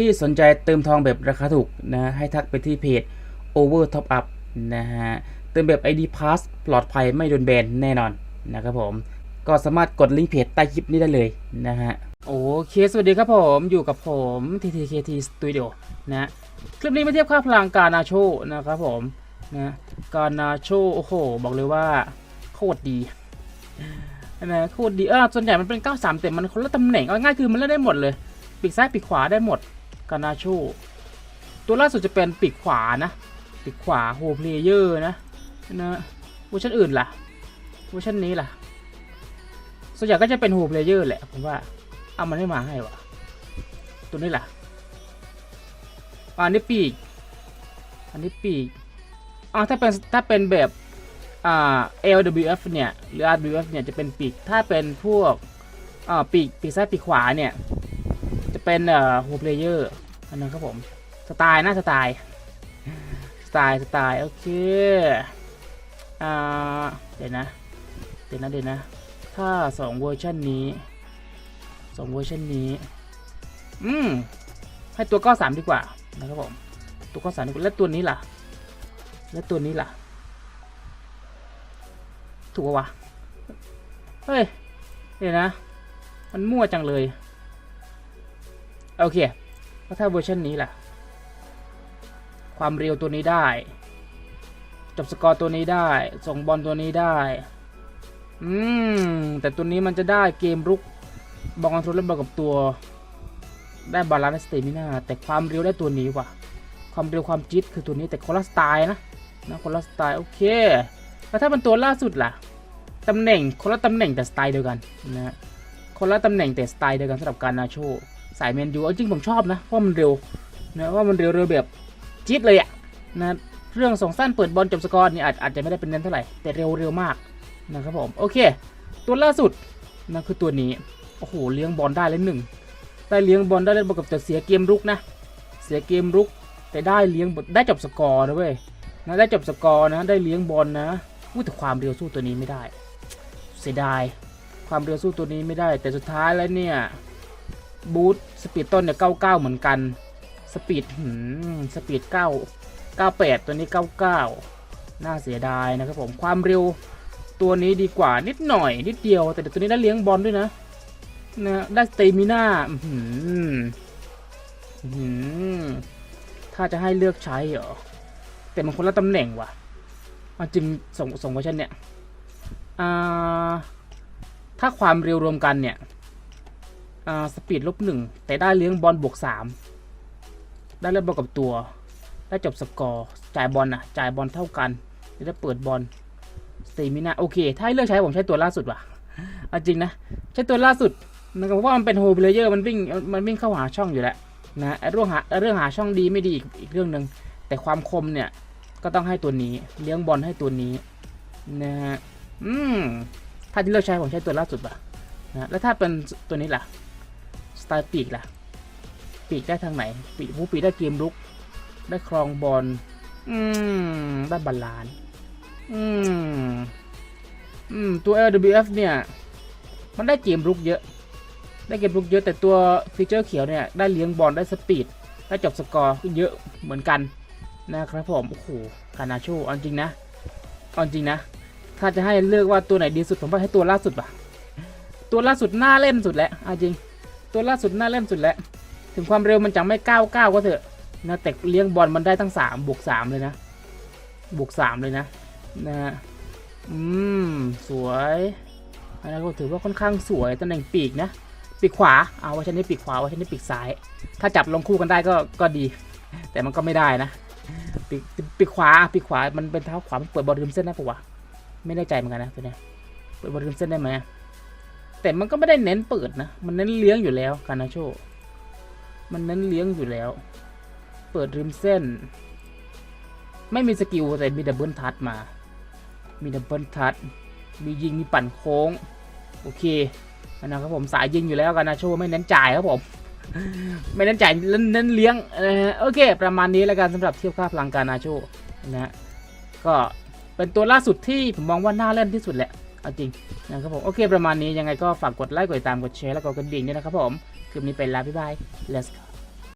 ที่สนใจเติมทองแบบราคาถูกนะให้ทักไปที่เพจ Over Top Up นะฮะเติมแบบ ID Pass ปลอดภัยไม่โดนแบนแน่นอนนะครับผมก็สามารถกดลิงก์เพจใต้คลิปนี้ได้เลยนะฮะโอเคสวัสดีครับผมอยู่กับผม TTKT Studio นะคลิปนี้มาเทียบค่าพลังการนาโชนะครับผมนะการนาโชโอ้โหบอกเลยว่าโคตรดีนะโคตรดีเออส่วนใหญ่มันเป็น 93แต่มันคนละตำแหน่งง่ายคือมันเล่นได้หมดเลยปีกซ้ายปีกขวาได้หมด กานาโชตัวล่าสุดจะเป็นปีกขวานะ ปีกขวาโฮเพลเยอร์นะนะเวอร์ชันอื่นล่ะเวอร์ชันนี้ล่ะ ส่วนใหญ่ก็จะเป็นโฮเพลเยอร์แหละผมว่าเอามันไม่มาให้วะตัวนี้ล่ะอันนี้ปีก อันนี้ปีกอ่าถ้าเป็นถ้าเป็นแบบอ่า LWF เนี่ย หรือ RWF เนี่ยจะเป็นปีก ถ้าเป็นพวกอ่าปีกปีกซ้ายปีกขวาเนี่ย เป็นเอ่อโฮเพลเยอร์อันนั้นครับผม สไตล์นะสไตล์สไตล์สไตล์โอเคอ่าเดี๋ยวนะเดี๋ยวนะเดี๋ยวนะ ถ้าสองเวอร์ชันนี้สองเวอร์ชันนี้ อืม ให้ตัวก้อสามดีกว่านะครับผม ตัวก้อสามดีกว่าแล้วตัวนี้ล่ะ แล้วตัวนี้ล่ะ ถูกปะวะ เฮ้ย เดี๋ยวนะ มันมั่วจังเลย โอเคแล้วถ้าเวอร์ชันนี้ล่ะ ความเร็วตัวนี้ได้ จบสกอร์ตัวนี้ได้ ส่งบอลตัวนี้ได้ อืม แต่ตัวนี้มันจะได้เกมรุกบอลคอนโทรลและบอลกับตัว ได้บาลานซ์สเตมินาแต่ความเร็วได้ตัวนี้ว่ะ ความเร็วความจิ๊ดคือตัวนี้แต่คนละสไตล์นะนะคนละสไตล์โอเค แล้วถ้าเป็นตัวล่าสุดล่ะ ตำแหน่งคนละตำแหน่งแต่สไตล์เดียวกันนะคนละตำแหน่งแต่สไตล์เดียวกันสำหรับการนาโช สายแมนยูเอาจริงผมชอบนะเพราะมันเร็วนะว่ามันเร็วเร็วแบบจี๊ดเลยอะนะเรื่องส่งสั้นเปิดบอลจบสกอร์นี่อาจอาจจะไม่ได้เป็นเน้นเท่าไหร่แต่เร็วเร็วมากนะครับผมโอเค ตัวล่าสุดนั่นคือตัวนี้โอ้โหเลี้ยงบอลได้เลยหนึ่งได้เลี้ยงบอลได้เล่นบอลกับแต่เสียเกมรุกนะ เสียเกมรุกแต่ได้เลี้ยงได้จบสกอร์นะเว้ยนะได้จบสกอร์นะได้เลี้ยงบอลนะอู้แต่ความเร็วสู้ตัวนี้ไม่ได้ เสียดายความเร็วสู้ตัวนี้ไม่ได้ แต่สุดท้ายแล้วเนี่ย บูทสปีดต้นเนี่ยเก้าเก้าเหมือนกันสปีดหืมสปีดเก้าเก้าแปดตัวนี้เก้าเก้าน่าเสียดายนะครับผมความเร็วตัวนี้ดีกว่านิดหน่อย นิดเดียว แต่ตัวนี้ได้เลี้ยงบอลด้วยนะนะได้สเตมิน่าหืออื้อหือถ้าจะให้เลือกใช้เหรอแต่มันคนละตำแหน่งว่ะเอาจริงส่งส่งเวอร์ชันเนี่ยอ่าถ้าความเร็วรวมกันเนี่ย อ่าสปีดลบหนึ่งแต่ได้เลี้ยงบอลบวกสามได้เล่นบอลกับตัว ได้จบสกอร์จ่ายบอลนะจ่ายบอลเท่ากันได้เปิดบอลสเตมินาโอเค ถ้าให้เลือกใช้ผมใช้ตัวล่าสุดว่ะอจริงนะ ใช้ตัวล่าสุดนะครับเพราะว่ามันเป็นโฮเพลเยอร์มันวิ่งมันวิ่งเข้าหาช่องอยู่แล้วนะเรื่องหาเรื่องหาช่องดีไม่ดีอีกเรื่องหนึ่งแต่ความคมเนี่ยก็ต้องให้ตัวนี้เลี้ยงบอลให้ตัวนี้นะฮะอืมถ้าที่เลือกใช้ผมใช้ตัวล่าสุดว่ะนะแล้วถ้าเป็นตัวนี้ล่ะ สไตล์ปีกล่ะ ปีกได้ทางไหน ปีกผู้ปีกได้เกมรุก ได้ครองบอล อืม ได้บาลานซ์อืม อืม ตัว LWF เนี่ย มันได้เกมรุกเยอะ ได้เกมรุกเยอะ แต่ตัวฟีเจอร์เขียวเนี่ย ได้เลี้ยงบอล ได้สปีด ได้จบสกอร์เยอะเหมือนกันนะครับผม โอ้โห คานาโชเอาจริงนะเอาจริงนะ ถ้าจะให้เลือกว่าตัวไหนดีสุด ผมว่าให้ตัวล่าสุดป่ะ ตัวล่าสุดน่าเล่นสุดแล้วเอาจริง ตัวล่าสุดน่าเล่นสุดแล้ว ถึงความเร็วมันจะไม่ก้าวก้าวก็เถอะนะแต่เลี้ยงบอลมันได้ตั้งสามบวกสามเลยนะ บวกสามเลยนะนะอืม สวยอันนั้นก็ถือว่าค่อนข้างสวยตำแหน่งปีกนะ ปีกขวา เอาไว้ชันนี้ปีกขวาไว้ชันนี้ปีกซ้าย ถ้าจับลงคู่กันได้ก็ก็ดี แต่มันก็ไม่ได้นะ ปีกปีกขวาปีกขวามันเป็นเท้าขวามันเปิดบอลริมเส้นได้ปะวะไม่แน่ใจเหมือนกันนะตัวเนี้ยเปิดบอลริมเส้นได้ไหม แต่มันก็ไม่ได้เน้นเปิดนะ มันเน้นเลี้ยงอยู่แล้วคานาโช มันเน้นเลี้ยงอยู่แล้ว เปิดริมเส้น ไม่มีสกิลแต่มีดับเบิลทัชมา มีดับเบิลทัช มียิง มีปั่นโค้ง โอเคนะครับผมสายยิงอยู่แล้วคานาโชไม่เน้นจ่ายครับผม ไม่เน้นจ่ายเน้นเลี้ยงนะฮะโอเค ประมาณนี้แล้วกันสำหรับเทียบค่าพลังการนาโชนะฮะก็เป็นตัวล่าสุดที่ผมมองว่าน่าเล่นที่สุดแหละ เอาจริงนะครับผมโอเคประมาณนี้ยังไงก็ฝากกดไลค์กดติดตามกดแชร์แล้วก็กดกระดิ่งด้วยนะครับผมคลิปนี้ไปแล้วบ๊ายบาย let's go